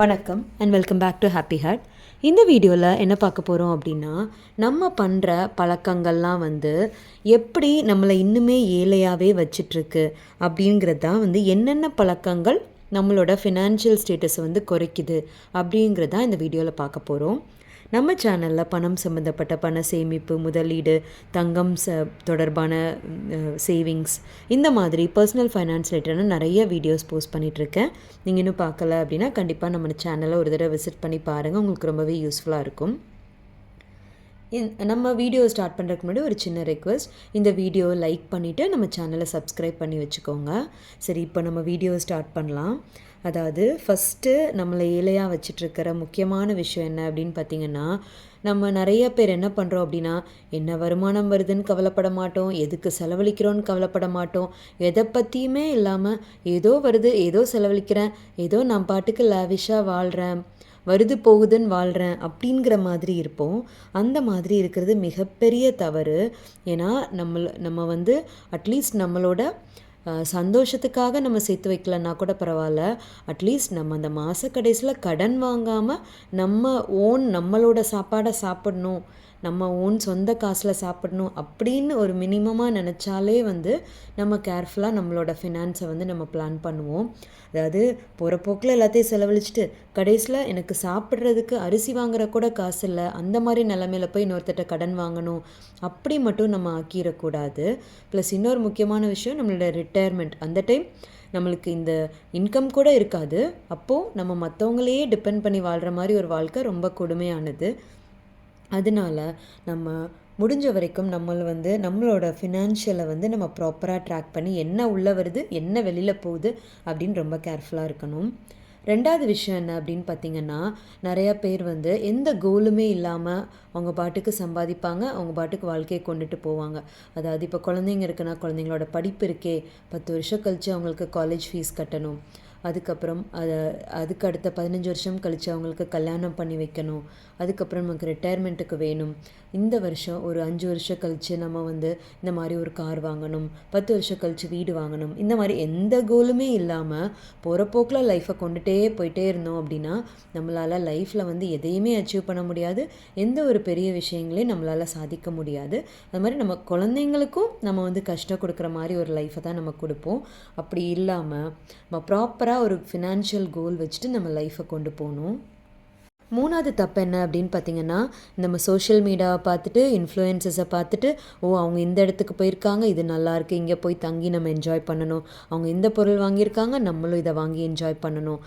வணக்கம் and welcome back to happy heart இந்த வீடியோவில் என்ன பார்க்க போகிறோம் அப்படின்னா நம்ம பண்ணுற பழக்கங்கள்லாம் வந்து எப்படி நம்மளை இன்னுமே ஏழையாகவே வச்சிட்ருக்கு அப்படிங்கிறது தான் வந்து என்னென்ன பழக்கங்கள் நம்மளோட ஃபினான்ஷியல் ஸ்டேட்டஸை வந்து குறைக்குது அப்படிங்கிறது தான் இந்த வீடியோவில் பார்க்க போகிறோம் நம்ம சேனலில் பணம் சம்மந்தப்பட்ட பண சேமிப்பு முதலீடு தங்கம் ச தொடர்பான சேவிங்ஸ் இந்த மாதிரி பர்சனல் ஃபைனான்ஸ் ரிலேட்டடான நிறைய வீடியோஸ் போஸ்ட் பண்ணிகிட்ருக்கேன் நீங்கள் இன்னும் பார்க்கல அப்படின்னா கண்டிப்பாக நம்ம சேனலை ஒரு தடவை விசிட் பண்ணி பாருங்கள் உங்களுக்கு ரொம்பவே யூஸ்ஃபுல்லாக இருக்கும். இந் நம்ம வீடியோ ஸ்டார்ட் பண்ணுறதுக்கு முன்னாடி ஒரு சின்ன ரெக்வஸ்ட் இந்த வீடியோ லைக் பண்ணிவிட்டு நம்ம சேனலை சப்ஸ்கிரைப் பண்ணி வச்சுக்கோங்க. சரி இப்போ நம்ம வீடியோ ஸ்டார்ட் பண்ணலாம். அதாவது ஃபஸ்ட்டு நம்மளை ஏழையாக வச்சிட்ருக்கிற முக்கியமான விஷயம் என்ன அப்படின்னு பார்த்தீங்கன்னா நம்ம நிறைய பேர் என்ன பண்ணுறோம் அப்படின்னா என்ன வருமானம் வருதுன்னு கவலைப்பட மாட்டோம் எதுக்கு செலவழிக்கிறோன்னு கவலைப்பட மாட்டோம் எதை பற்றியுமே இல்லாமல் ஏதோ வருது ஏதோ செலவழிக்கிறேன் ஏதோ நான் பாட்டுக்கு லாவிஷாக வாழ்கிறேன் வருது போகுதுன்னு வாழ்கிறேன் அப்படிங்கிற மாதிரி இருப்போம். அந்த மாதிரி இருக்கிறது மிகப்பெரிய தவறு. ஏன்னா நம்ம நம்ம வந்து அட்லீஸ்ட் நம்மளோட சந்தோஷத்துக்காக நம்ம சேர்த்து வைக்கலன்னா கூட பரவாயில்ல. அட்லீஸ்ட் நம்ம அந்த மாத கடைசியில் கடன் வாங்காமல் நம்ம ஓன் நம்மளோட சாப்பாடை சாப்பிடணும். நம்ம ஓன் சொந்த காசில் சாப்பிடணும் அப்படின்னு ஒரு மினிமமாக நினச்சாலே வந்து நம்ம கேர்ஃபுல்லாக நம்மளோட ஃபினான்ஸை வந்து நம்ம பிளான் பண்ணுவோம். அதாவது போகிற போக்கில் எல்லாத்தையும் செலவழிச்சிட்டு கடைசியில் எனக்கு சாப்பிட்றதுக்கு அரிசி வாங்குற கூட காசு இல்லை அந்த மாதிரி நிலமையில போய் இன்னொருத்தட்ட கடன் வாங்கணும் அப்படி மட்டும் நம்ம ஆக்கிடக்கூடாது. ப்ளஸ் இன்னொரு முக்கியமான விஷயம் நம்மளோட ரிட்டையர்மெண்ட் அந்த டைம் நம்மளுக்கு இந்த இன்கம் கூட இருக்காது. அப்போது நம்ம மற்றவங்களையே டிபெண்ட் பண்ணி வாழ்கிற மாதிரி ஒரு வாழ்க்கை ரொம்ப கொடுமையானது. அதனால நம்ம முடிஞ்ச வரைக்கும் நம்மளை வந்து நம்மளோட ஃபினான்ஷியலை வந்து நம்ம ப்ராப்பராக ட்ராக் பண்ணி என்ன உள்ளே வருது என்ன வெளியில் போகுது அப்படின்னு ரொம்ப கேர்ஃபுல்லாக இருக்கணும். ரெண்டாவது விஷயம் என்ன அப்படின்னு பார்த்தீங்கன்னா நிறையா பேர் வந்து எந்த கோலுமே இல்லாமல் அவங்க பாட்டுக்கு சம்பாதிப்பாங்க அவங்க பாட்டுக்கு வாழ்க்கையை கொண்டுட்டு போவாங்க. அதாவது இப்போ குழந்தைங்க இருக்குன்னா குழந்தைங்களோட படிப்பு இருக்கே பத்து வருஷம் கழித்து அவங்களுக்கு காலேஜ் ஃபீஸ் கட்டணும். அதுக்கப்புறம் அதை அதுக்கு அடுத்த பதினஞ்சு வருஷம் கழித்து அவங்களுக்கு கல்யாணம் பண்ணி வைக்கணும். அதுக்கப்புறம் நமக்கு ரிட்டையர்மெண்ட்டுக்கு வேணும். இந்த வருஷம் ஒரு அஞ்சு வருஷம் கழித்து நம்ம வந்து இந்த மாதிரி ஒரு கார் வாங்கணும். பத்து வருஷம் கழித்து வீடு வாங்கணும். இந்த மாதிரி எந்த கோலுமே இல்லாமல் போகிறப்போக்கில் லைஃப்பை கொண்டுகிட்டே போயிட்டே இருந்தோம் அப்படின்னா நம்மளால் லைஃப்பில் வந்து எதையுமே அச்சீவ் பண்ண முடியாது. எந்த ஒரு பெரிய விஷயங்களையும் நம்மளால் சாதிக்க முடியாது. அது மாதிரி நம்ம குழந்தைங்களுக்கும் நம்ம வந்து கஷ்டம் கொடுக்குற மாதிரி ஒரு லைஃப்பை தான் நம்ம கொடுப்போம். அப்படி இல்லாமல் நம்ம ப்ராப்பராக ஒரு ஃபினான்ஷியல் கோல் வச்சுட்டு நம்ம லைஃப்பை கொண்டு போகணும். மூணாவது தப்பு என்ன அப்படின்னு பார்த்தீங்கன்னா நம்ம சோஷியல் மீடியாவை பார்த்துட்டு இன்ஃப்ளூயன்சஸை பார்த்துட்டு ஓ அவங்க இந்த இடத்துக்கு போயிருக்காங்க இது நல்லாயிருக்கு இங்கே போய் தங்கி நம்ம என்ஜாய் பண்ணணும். அவங்க இந்த பொருள் வாங்கியிருக்காங்க நம்மளும் இதை வாங்கி என்ஜாய் பண்ணணும்.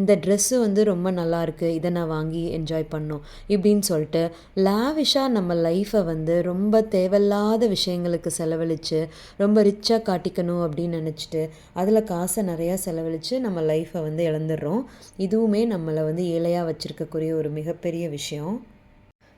இந்த ட்ரெஸ்ஸு வந்து ரொம்ப நல்லா இருக்குது இதை நான் வாங்கி என்ஜாய் பண்ணணும் இப்படின்னு சொல்லிட்டு லாவிஷாக நம்ம லைஃப்பை வந்து ரொம்ப தேவையில்லாத விஷயங்களுக்கு செலவழித்து ரொம்ப ரிச்சாக காட்டிக்கணும் அப்படின்னு நினச்சிட்டு அதில் காசை நிறையா செலவழித்து நம்ம லைஃப்பை வந்து இழந்துடுறோம். இதுவுமே நம்மளை வந்து ஏழையாக வச்சுருக்கக்கூடிய ஒரு மிகப்பெரிய விஷயம்.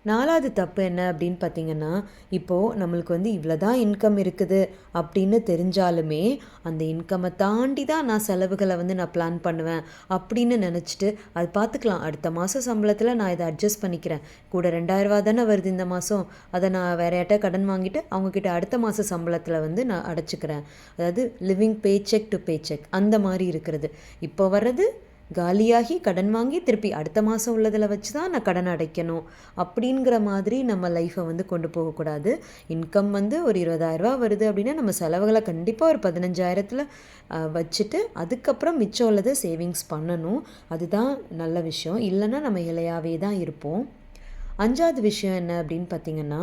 நாலாவது தப்பு என்ன அப்படின்னு பார்த்தீங்கன்னா இப்போது நம்மளுக்கு வந்து இவ்வளோ தான் இன்கம் இருக்குது அப்படின்னு தெரிஞ்சாலுமே அந்த இன்கம்மை தாண்டி தான் நான் செலவுகளை வந்து நான் பிளான் பண்ணுவேன் அப்படின்னு நினச்சிட்டு அது பார்த்துக்கலாம். அடுத்த மாதம் சம்பளத்தில் நான் இதை அட்ஜஸ்ட் பண்ணிக்கிறேன். கூட ரெண்டாயிரரூவா தானே வருது இந்த மாதம் அதை நான் வேற யார்ட்டா கடன் வாங்கிட்டு அவங்கக்கிட்ட அடுத்த மாத சம்பளத்தில் வந்து நான் அடைச்சிக்கிறேன். அதாவது living paycheck to paycheck அந்த மாதிரி இருக்கிறது. இப்போ வர்றது காலியாகி கடன் வாங்கி திருப்பி அடுத்த மாதம் உள்ளதில் வச்சு தான் நான் கடன் அடைக்கணும் அப்படிங்கிற மாதிரி நம்ம லைஃப்பை வந்து கொண்டு போகக்கூடாது. இன்கம் வந்து ஒரு இருபதாயிரரூபா வருது அப்படின்னா நம்ம செலவுகளை கண்டிப்பாக ஒரு பதினஞ்சாயிரத்தில் வச்சுட்டு அதுக்கப்புறம் மிச்சம் உள்ளதை சேவிங்ஸ் பண்ணணும். அதுதான் நல்ல விஷயம். இல்லைன்னா நம்ம இலையாகவே தான் இருப்போம். அஞ்சாவது விஷயம் என்ன அப்படின்னு பார்த்தீங்கன்னா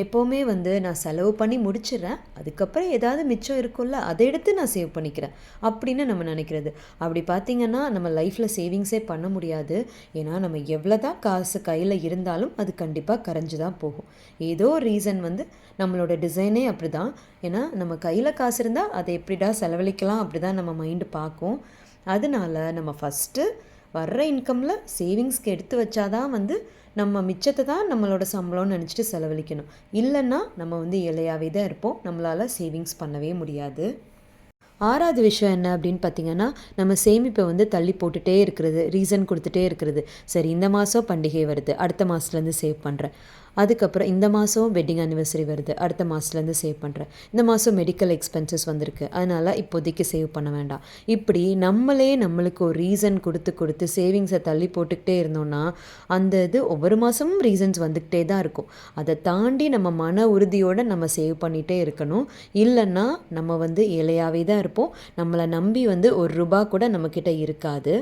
எப்போவுமே வந்து நான் செலவு பண்ணி முடிச்சிடுறேன். அதுக்கப்புறம் ஏதாவது மிச்சம் இருக்கும்ல அதை எடுத்து நான் சேவ் பண்ணிக்கிறேன் அப்படின்னு நம்ம நினைக்கிறது. அப்படி பார்த்திங்கன்னா நம்ம லைஃப்பில் சேவிங்ஸே பண்ண முடியாது. ஏன்னா நம்ம எவ்வளோ தான் காசு கையில் இருந்தாலும் அது கண்டிப்பாக கரைஞ்சி தான் போகும். ஏதோ ரீசன் வந்து நம்மளோட டிசைனே அப்படி தான் ஏன்னா நம்ம கையில் காசு இருந்தால் அதை எப்படிடா செலவழிக்கலாம் அப்படி தான் நம்ம மைண்டு பார்க்கும். அதனால நம்ம ஃபஸ்ட்டு வர்ற இன்கமில் சேவிங்ஸ்க்கு எடுத்து வச்சாதான் வந்து நம்ம மிச்சத்தை தான் நம்மளோட சம்பளம்னு நினச்சிட்டு செலவழிக்கணும். இல்லைன்னா நம்ம வந்து இலையாகவே தான் இருப்போம். நம்மளால் சேவிங்ஸ் பண்ணவே முடியாது. ஆறாவது விஷயம் என்ன அப்படின்னு பார்த்தீங்கன்னா நம்ம சேமிப்பை வந்து தள்ளி போட்டுகிட்டே இருக்கிறது ரீசன் கொடுத்துட்டே இருக்கிறது. சரி இந்த மாதம் பண்டிகை வருது அடுத்த மாதத்துலேருந்து சேவ் பண்ணுறேன் அதுக்கப்புறம் இந்த மாதம் வெட்டிங் அனிவர்சரி வருது. அடுத்த மாதத்துலேருந்து சேவ் பண்ணுறேன் இந்த மாதம் மெடிக்கல் எக்ஸ்பென்சஸ் வந்திருக்கு. அதனால் இப்போதைக்கு சேவ் பண்ண வேண்டாம். இப்படி நம்மளே நம்மளுக்கு ஒரு ரீசன் கொடுத்து கொடுத்து சேவிங்ஸை தள்ளி போட்டுக்கிட்டே இருந்தோம்னா அந்த இது ஒவ்வொரு மாதமும் ரீசன்ஸ் வந்துக்கிட்டே தான் இருக்கும். அதை தாண்டி நம்ம மன உறுதியோடு நம்ம சேவ் பண்ணிகிட்டே இருக்கணும். இல்லைன்னா நம்ம வந்து ஏழையாகவே தான் இருப்போம். நம்மளை நம்பி வந்து ஒரு ரூபா கூட நம்மக்கிட்ட இருக்காது.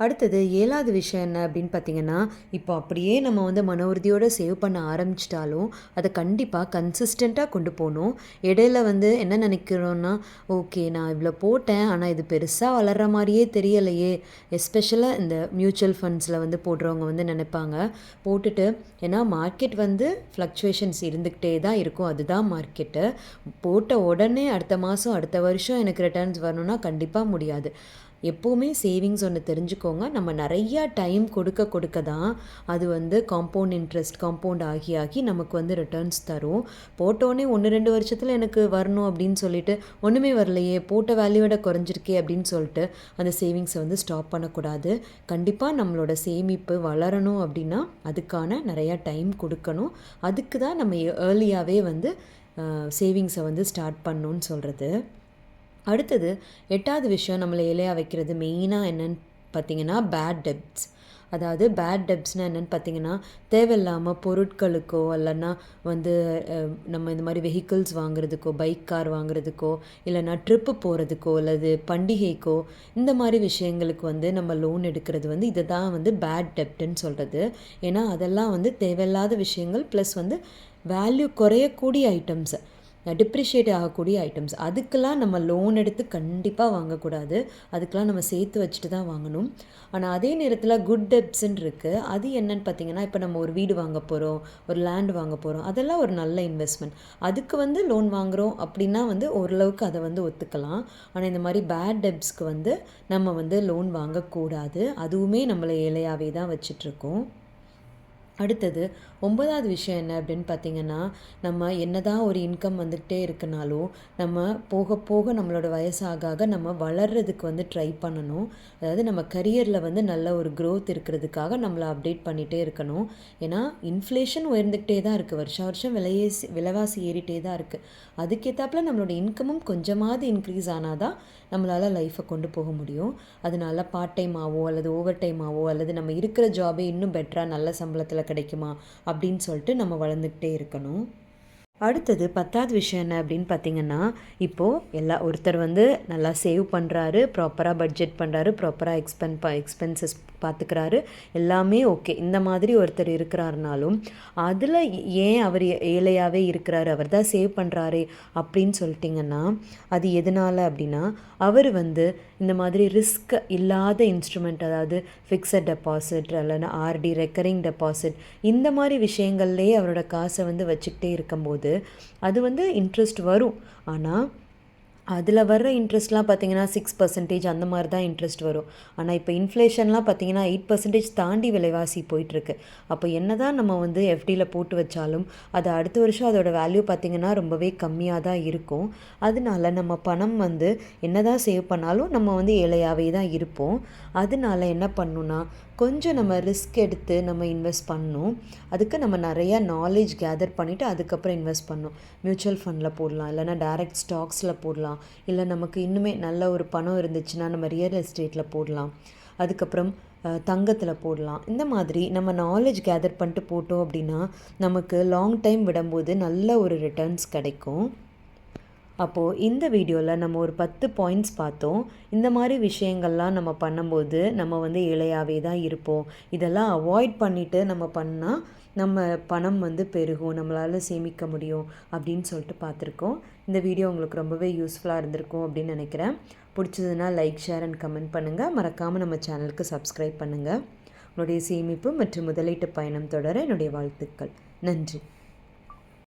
அடுத்தது ஏழாவது விஷயம் என்ன அப்படின்னு பார்த்தீங்கன்னா இப்போ அப்படியே நம்ம வந்து மன உறுதியோடு சேவ் பண்ண ஆரம்பிச்சிட்டாலும் அதை கண்டிப்பாக கன்சிஸ்டண்ட்டாக கொண்டு போகணும். இடையில வந்து என்ன நினைக்கிறோன்னா ஓகே நான் இவ்வளோ போட்டேன் ஆனால் இது பெருசாக வளர்கிற மாதிரியே தெரியலையே. எஸ்பெஷலாக இந்த மியூச்சுவல் ஃபண்ட்ஸில் வந்து போடுறவங்க வந்து நினைப்பாங்க. போட்டுட்டு ஏன்னா மார்க்கெட் வந்து ஃப்ளக்சுவேஷன்ஸ் இருந்துக்கிட்டே தான் இருக்கும். அதுதான் மார்க்கெட்டு போட்ட உடனே அடுத்த மாதம் அடுத்த வருஷம் எனக்கு ரிட்டர்ன்ஸ் வரணும்னா கண்டிப்பாக முடியாது. எப்போவுமே சேவிங்ஸ் ஒன்று தெரிஞ்சுக்கோங்க. நம்ம நிறையா டைம் கொடுக்க கொடுக்க தான் அது வந்து காம்பவுண்ட் இன்ட்ரெஸ்ட் காம்பவுண்ட் ஆகி ஆகி நமக்கு வந்து ரிட்டர்ன்ஸ் தரும். போட்டோடனே ஒன்று ரெண்டு வருஷத்தில் எனக்கு வரணும் அப்படின்னு சொல்லிட்டு ஒன்றுமே வரலையே போட்ட வேல்யூவோட குறைஞ்சிருக்கே அப்படின்னு சொல்லிட்டு அந்த சேவிங்ஸை வந்து ஸ்டாப் பண்ணக்கூடாது. கண்டிப்பாக நம்மளோட சேமிப்பு வளரணும் அப்படின்னா அதுக்கான நிறையா டைம் கொடுக்கணும். அதுக்கு தான் நம்ம ஏர்லியாகவே வந்து சேவிங்ஸை வந்து ஸ்டார்ட் பண்ணணும்னு சொல்கிறது அடுத்தது எட்டாவது விஷயம் நம்மளை இலையாக வைக்கிறது மெயினாக என்னென்னு பார்த்தீங்கன்னா பேட் டெப்ட்ஸ் அதாவது பேட் டெப்ஸ்னால் என்னென்னு பார்த்தீங்கன்னா தேவையில்லாமல் பொருட்களுக்கோ இல்லைன்னா வந்து நம்ம இந்த மாதிரி வெஹிக்கிள்ஸ் வாங்குறதுக்கோ பைக் கார் வாங்குறதுக்கோ இல்லைன்னா ட்ரிப்பு போகிறதுக்கோ அல்லது பண்டிகைக்கோ இந்த மாதிரி விஷயங்களுக்கு வந்து நம்ம லோன் எடுக்கிறது வந்து இதை தான் வந்து பேட் டெப்ட்னு சொல்கிறது ஏன்னா அதெல்லாம் வந்து தேவையில்லாத விஷயங்கள் ப்ளஸ் வந்து வேல்யூ குறையக்கூடிய ஐட்டம்ஸை டிப்ரிஷியேட் ஆகக்கூடிய ஐட்டம்ஸ் அதுக்கெல்லாம் நம்ம லோன் எடுத்து கண்டிப்பாக வாங்கக்கூடாது. அதுக்கெலாம் நம்ம சேர்த்து வச்சுட்டு தான் வாங்கணும். ஆனால் அதே நேரத்தில் குட் டெப்ஸ்ன்னு இருக்குது அது என்னன்னு பார்த்தீங்கன்னா இப்போ நம்ம ஒரு வீடு வாங்க போகிறோம் ஒரு லேண்ட் வாங்க போகிறோம் அதெல்லாம் ஒரு நல்ல இன்வெஸ்ட்மெண்ட் அதுக்கு வந்து லோன் வாங்குகிறோம் அப்படின்னா வந்து ஓரளவுக்கு அதை வந்து ஒத்துக்கலாம். ஆனால் இந்த மாதிரி பேட் டெப்ஸ்க்கு வந்து நம்ம வந்து லோன் வாங்கக்கூடாது. அதுவுமே நம்மளை ஏழையாகவே தான் வச்சிட்ருக்கோம் அடுத்தது ஒன்பதாவது விஷயம் என்ன அப்படின்னு பார்த்தீங்கன்னா நம்ம என்ன தான் ஒரு இன்கம் வந்துக்கிட்டே இருக்குனாலும் நம்ம போக போக நம்மளோட வயசாக ஆக நம்ம வளர்கிறதுக்கு வந்து ட்ரை பண்ணணும். அதாவது நம்ம கரியரில் வந்து நல்ல ஒரு க்ரோத் இருக்கிறதுக்காக நம்மளை அப்டேட் பண்ணிகிட்டே இருக்கணும். ஏன்னா இன்ஃப்ளேஷன் உயர்ந்துக்கிட்டே தான் இருக்குது வருஷம் வருஷம் விலையேசி விலைவாசி ஏறிட்டே தான் இருக்குது அதுக்கேற்றாப்பில் நம்மளோட இன்கமும் கொஞ்சமாவது இன்க்ரீஸ் ஆனால் தான் நம்மளால் லைஃப்பை கொண்டு போக முடியும். அதனால பார்ட் டைமாவோ அல்லது ஓவர் டைமாவோ அல்லது நம்ம இருக்கிற ஜாபே இன்னும் பெட்டராக நல்ல சம்பளத்தில் கிடைக்குமா அப்படின்னு சொல்லிட்டு நம்ம வளர்ந்துக்கிட்டே இருக்கணும். அடுத்தது பத்தாவது விஷயம் என்ன அப்படின்னு பார்த்தீங்கன்னா இப்போது எல்லா ஒருத்தர் வந்து நல்லா சேவ் பண்ணுறாரு ப்ராப்பராக பட்ஜெட் பண்ணுறாரு ப்ராப்பராக எக்ஸ்பென் ப எக்ஸ்பென்சஸ் பார்த்துக்கிறாரு எல்லாமே ஓகே. இந்த மாதிரி ஒருத்தர் இருக்கிறாருனாலும் அதில் ஏன் அவர் ஏழையாகவே இருக்கிறாரு? அவர் தான் சேவ் பண்ணுறாரு அப்படின்னு சொல்லிட்டிங்கன்னா அது எதனால் அப்படின்னா அவர் வந்து இந்த மாதிரி ரிஸ்க் இல்லாத இன்ஸ்ட்ருமெண்ட் அதாவது ஃபிக்ஸட் டெபாசிட் இல்லைன்னா ஆர்டி ரெக்கரிங் டெபாசிட் இந்த மாதிரி விஷயங்கள்லேயே அவரோட காசை வந்து வச்சுக்கிட்டே இருக்கும்போது அது வந்து இன்ட்ரெஸ்ட் வரும். ஆனால் அதில் வர்ற இன்ட்ரெஸ்ட்லாம் பார்த்தீங்கன்னா சிக்ஸ் பர்சன்டேஜ் அந்த மாதிரி தான் இன்ட்ரெஸ்ட் வரும். ஆனால் இப்போ இன்ஃப்ளேஷன்லாம் பார்த்தீங்கன்னா எயிட் பர்சன்டேஜ் தாண்டி விலைவாசி போயிட்டுருக்கு. அப்போ என்ன தான் நம்ம வந்து எஃப்டியில் போட்டு வச்சாலும் அது அடுத்த வருஷம் அதோட வேல்யூ பார்த்திங்கன்னா ரொம்பவே கம்மியாக தான் இருக்கும். அதனால நம்ம பணம் வந்து என்ன தான் சேவ் பண்ணாலும் நம்ம வந்து ஏழையாகவே தான் இருப்போம். அதனால என்ன பண்ணுன்னா கொஞ்சம் நம்ம ரிஸ்க் எடுத்து நம்ம இன்வெஸ்ட் பண்ணணும். அதுக்கு நம்ம நிறையா நாலேஜ் கேதர் பண்ணிவிட்டு அதுக்கப்புறம் இன்வெஸ்ட் பண்ணணும். மியூச்சுவல் ஃபண்டில் போடலாம் இல்லைனா டைரக்ட் ஸ்டாக்ஸில் போடலாம். இல்லை நமக்கு இன்னுமே நல்ல ஒரு பணம் இருந்துச்சுன்னா நம்ம ரியல் எஸ்டேட்டில் போடலாம். அதுக்கப்புறம் தங்கத்தில் போடலாம். இந்த மாதிரி நம்ம நாலேஜ் கேதர் பண்ணிட்டு போட்டோம் அப்படின்னா நமக்கு லாங் டைம் விடும்போது நல்ல ஒரு ரிட்டர்ன்ஸ் கிடைக்கும். அப்போது இந்த வீடியோவில் நம்ம ஒரு பத்து பாயிண்ட்ஸ் பார்த்தோம். இந்த மாதிரி விஷயங்கள்லாம் நம்ம பண்ணும்போது நம்ம வந்து இளையாவே தான் இருப்போம். இதெல்லாம் அவாய்ட் பண்ணிவிட்டு நம்ம பண்ணால் நம்ம பணம் வந்து பெருகும் நம்மளால் சேமிக்க முடியும் அப்படின்னு சொல்லிட்டு பார்த்துருக்கோம். இந்த வீடியோ உங்களுக்கு ரொம்பவே யூஸ்ஃபுல்லாக இருந்திருக்கும் அப்படின்னு நினைக்கிறேன். பிடிச்சதுன்னா லைக் ஷேர் அண்ட் கமெண்ட் பண்ணுங்கள் மறக்காமல் நம்ம சேனலுக்கு சப்ஸ்கிரைப் பண்ணுங்கள் உங்களுடைய சேமிப்பு மற்றும் முதலீட்டு பயணம் தொடர என்னுடைய வாழ்த்துக்கள். நன்றி.